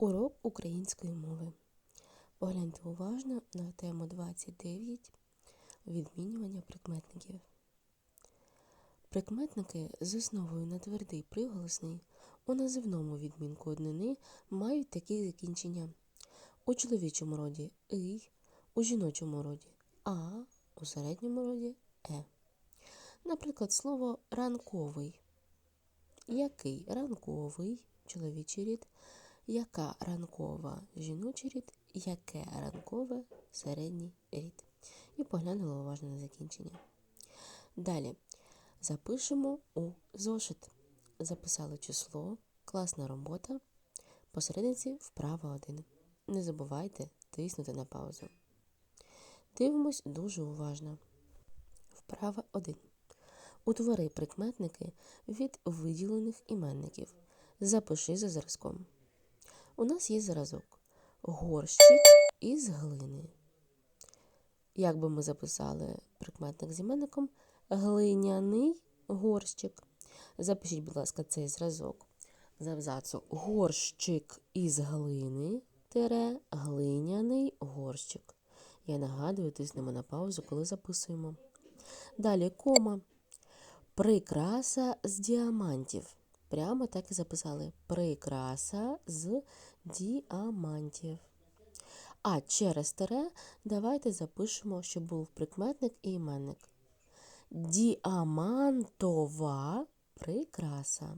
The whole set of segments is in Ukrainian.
Урок української мови. Погляньте уважно на тему 29 відмінювання прикметників. Прикметники з основою на твердий приголосний у називному відмінку однини мають такі закінчення. У чоловічому роді ий, у жіночому роді а, у середньому роді е. Наприклад, слово ранковий. Який ранковий чоловічий рід, яка ранкова жіночий рід, яке ранкове середній рід. І поглянули уважно на закінчення. Далі запишемо у зошит. Записали число, класна робота. Посередниці вправа 1. Не забувайте тиснути на паузу. Дивимось дуже уважно. Вправа 1. Утвори прикметники від виділених іменників. Запиши за зразком. У нас є зразок. Горщик із глини. Як би ми записали прикметник з іменником глиняний горщик. Запишіть, будь ласка, цей зразок з абзацу горщик із глини тире глиняний горщик. Я нагадую, тиснемо на паузу, коли записуємо. Далі кома. Прикраса з діамантів. Прямо так і записали. Прикраса з діамантів. А через тире давайте запишемо, щоб був прикметник і іменник. Діамантова прикраса.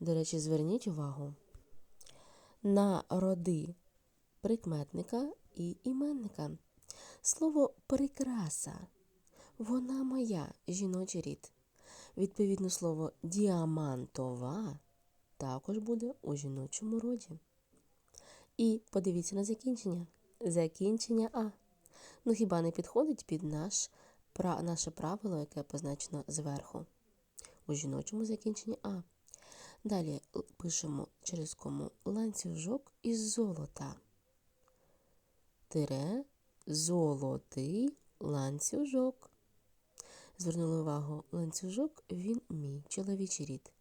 До речі, зверніть увагу на роди прикметника і іменника. Слово прикраса. Вона моя жіночий рід. Відповідно, слово діамантова також буде у жіночому роді. І подивіться на закінчення. Закінчення А. Ну хіба не підходить під наш, пра, наше правило, яке позначено зверху? У жіночому закінченні А. Далі пишемо через кому ланцюжок із золота. Тире золотий ланцюжок. Звернули увагу, ланцюжок він мій чоловічий рід.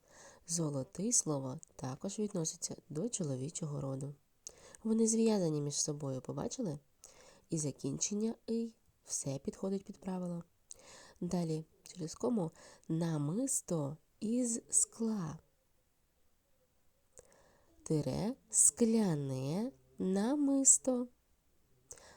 Золотий слово також відноситься до чоловічого роду. Вони зв'язані між собою, побачили? І закінчення «ий» все підходить під правило. Далі, через кому намисто із скла. Тире скляне намисто.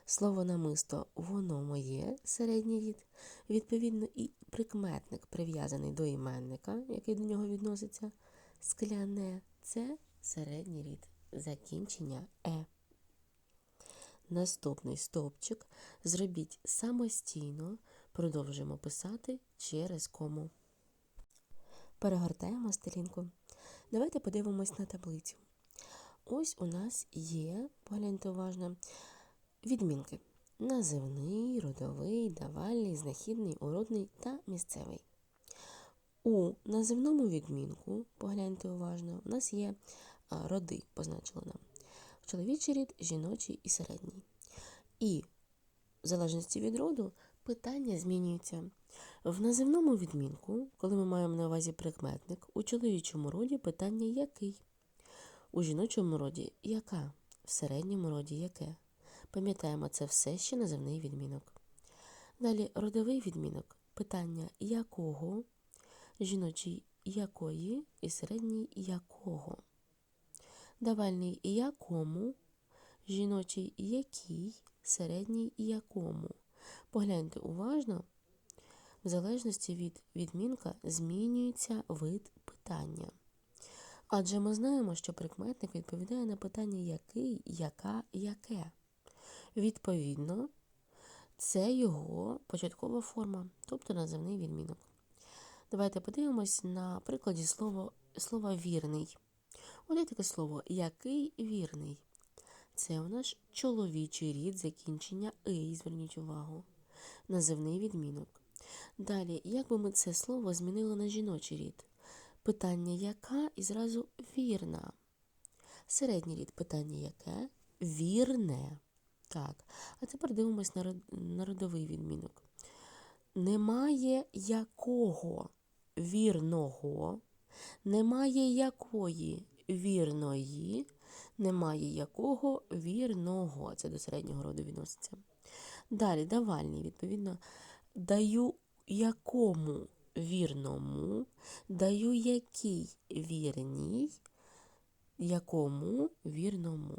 Слово намисто воно моє середній рід. Відповідно, і прикметник прив'язаний до іменника, який до нього відноситься. Скляне це середній рід. Закінчення Е. Наступний стовпчик зробіть самостійно. Продовжуємо писати через кому. Перегортаємо сторінку. Давайте подивимось на таблицю. Ось у нас є, погляньте уважно, відмінки: називний, родовий, давальний, знахідний, уродний та місцевий. У називному відмінку, погляньте уважно, у нас є роди, позначили нам. Чоловічий рід, жіночий і середній. І в залежності від роду питання змінюються. В називному відмінку, коли ми маємо на увазі прикметник, у чоловічому роді питання який? У жіночому роді яка? В середньому роді яке? Пам'ятаємо, це все ще називний відмінок. Далі родовий відмінок. Питання якого, жіночий якої і середній якого. Давальний якому, жіночий який, середній якому. Погляньте уважно, в залежності від відмінка змінюється вид питання. Адже ми знаємо, що прикметник відповідає на питання який, яка, яке. Відповідно, це його початкова форма, тобто називний відмінок. Давайте подивимось на прикладі слова, слова вірний. Є таке слово який вірний. Це у нас чоловічий рід закінчення «ий», зверніть увагу. Називний відмінок. Далі, як би ми це слово змінили на жіночий рід? Питання яка і зразу вірна. Середній рід питання яке? Вірне. Так. А тепер дивимось на, родовий відмінок. Немає якого вірного, немає якої вірної, немає якого вірного. Це до середнього роду відноситься. Далі давальний, відповідно, даю якому вірному, даю який вірній, якому вірному.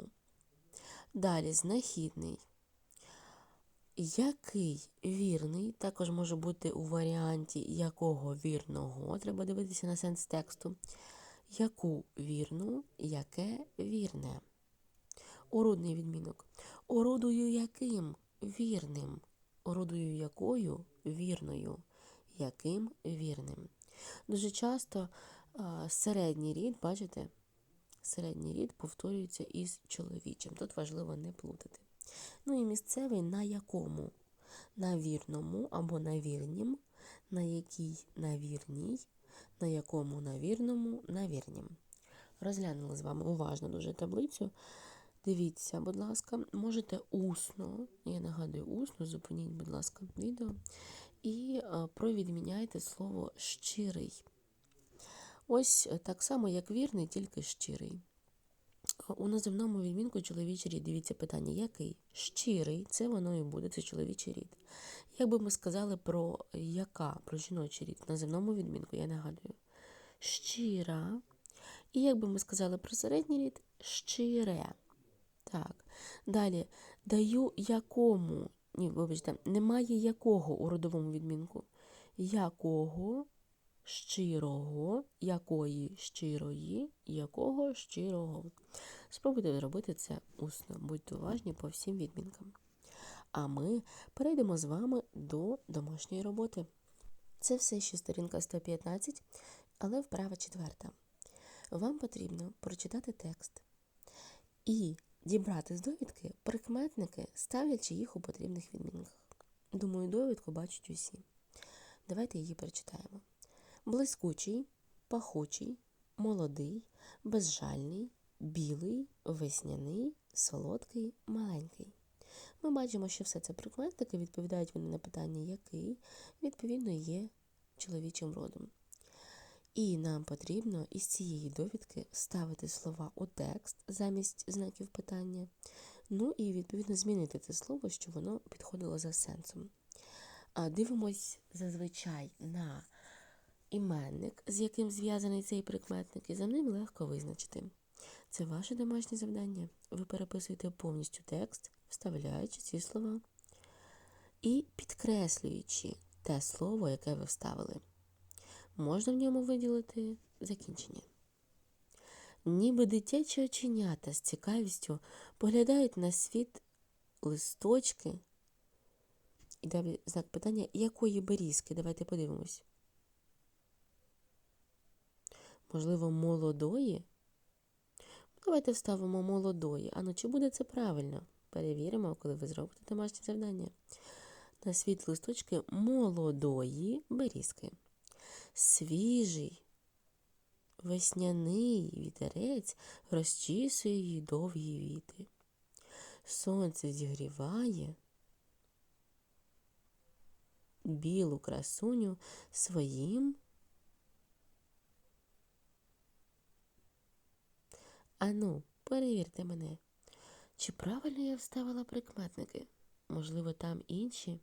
Далі знахідний. Який вірний, також може бути у варіанті якого вірного, треба дивитися на сенс тексту. Яку вірну, яке вірне. Орудний відмінок. Орудую яким вірним. Орудую якою вірною. Яким вірним. Дуже часто середній рід, бачите, середній рід повторюється із чоловічим. Тут важливо не плутати. Ну і місцевий на якому? На вірному або на вірнім, на якій на вірній, на якому на вірному, на вірнім. Розглянули з вами уважно дуже таблицю. Дивіться, будь ласка, можете усно, я нагадую, усно, зупиніть, будь ласка, відео і е, провідміняйте слово щирий. Ось е, так само, як вірний, тільки щирий. У називному відмінку чоловічий рід. Дивіться питання, який? Щирий, це воно і буде, це чоловічий рід. Як би ми сказали про яка, про жіночий рід? В називному відмінку, я нагадую. Щира. І як би ми сказали про середній рід? Щире. Так. Далі даю якому. Ні, вибачте, немає якого у родовому відмінку. Якого щирого, якої щирої, якого щирого. Спробуйте зробити це усно. Будьте уважні по всім відмінкам. А ми перейдемо з вами до домашньої роботи. Це все ще сторінка 115, але вправа четверта. Вам потрібно прочитати текст і дібрати з довідки прикметники, ставлячи їх у потрібних відмінках. Думаю, довідку бачать усі. Давайте її прочитаємо. Блискучий, пахучий, молодий, безжальний, білий, весняний, солодкий, маленький. Ми бачимо, що все це прикметники, відповідають вони на питання, який, відповідно, є чоловічим родом. І нам потрібно із цієї довідки ставити слова у текст замість знаків питання. Ну і, відповідно, змінити це слово, щоб воно підходило за сенсом. Дивимось зазвичай на іменник, з яким зв'язаний цей прикметник, і за ним легко визначити. Це ваше домашнє завдання. Ви переписуєте повністю текст, вставляючи ці слова і підкреслюючи те слово, яке ви вставили. Можна в ньому виділити закінчення. Ніби дитячі оченята з цікавістю поглядають на світ листочки. І знак питання, якої берізки? Давайте подивимось. Можливо, молодої? Давайте вставимо молодої. А ну чи буде це правильно? Перевіримо, коли ви зробите домашнє завдання. На світ листочки молодої берізки. Свіжий, весняний вітерець розчісує її довгі віти. Сонце зігріває білу красуню своїм. Ану, перевірте мене, чи правильно я вставила прикметники? Можливо, там інші,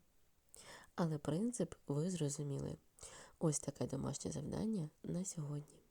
але принцип ви зрозуміли. Ось таке домашнє завдання на сьогодні.